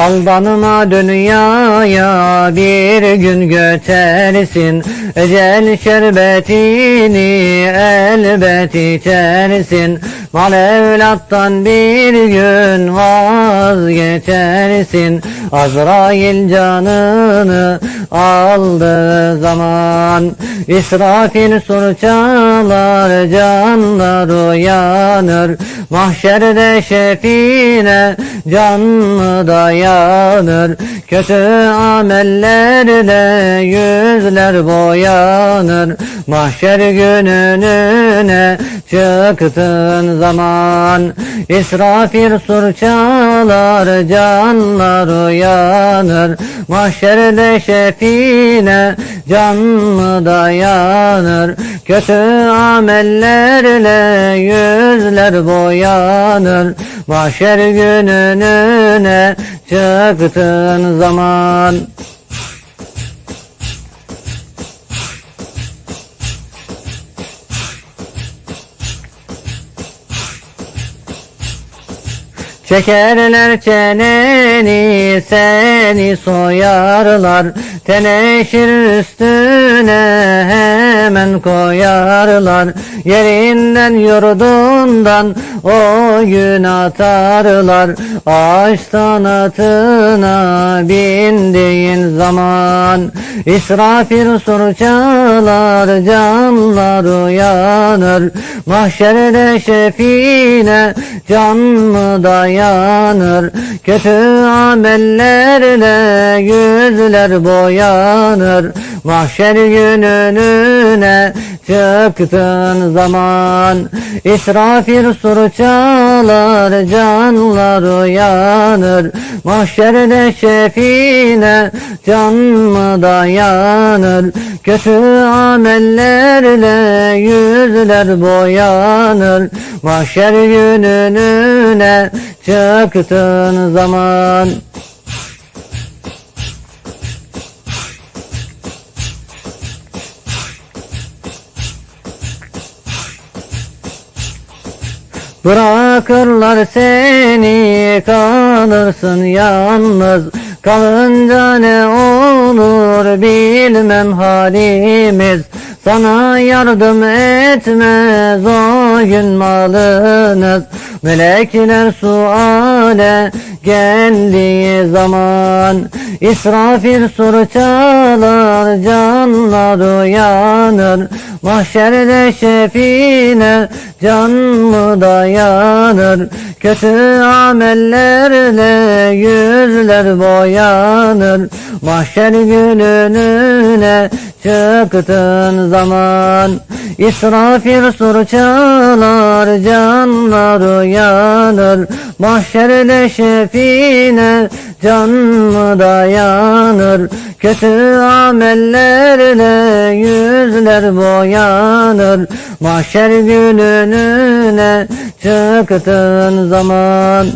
Aldanma dünyaya bir gün göçersin Ecel şerbetini elbet içersin Mal evlattan bir gün vazgeçersin. Azrail canını aldığı zaman. İsrafil sur çalar canlar uyanır Mahşerde şefine can mı dayanır? Kötü amellerle yüzler boyanır. Mahşer gününe çıktığın zaman İsrafil sur çalar canlar uyanır. Mahşerde şefine can dayanır. Kötü amellerle yüzler boyanır. Mahşer gününe çıktığın zaman Çekerler çeneni seni soyarlar. Teneşir üstüne hemen koyarlar. Yerinden yurdundan o gün atarlar. Ağaçtan atına bindiğin zaman İsrafil sur çalar canlar uyanır. Mahşerde şefine can mı dayanır? Kötü amellerle yüzler boyanır Mahşer gününe çıktığın zaman. İsrafil sur çalar canlar uyanır. Mahşerde şefine can mı dayanır? Kötü amellerle yüzler boyanır. Mahşer gününe çıktığın zaman Bırakırlar seni kalırsın yalnız. Kalınca ne olur bilmem halimiz. Sana yardım etmez o gün malınız. Melekler suale geldiği zaman İsrafil sur çalar canlar uyanır Mahşerde şefine can mı dayanır? Kötü amellerle yüzler boyanır Mahşer gününe çıktığın zaman. İsrafil sur çalar canlar uyanır Mahşerde şefine can mı dayanır Kötü amellerle yüzler boyanır. Mahşer gününe çıktığın zaman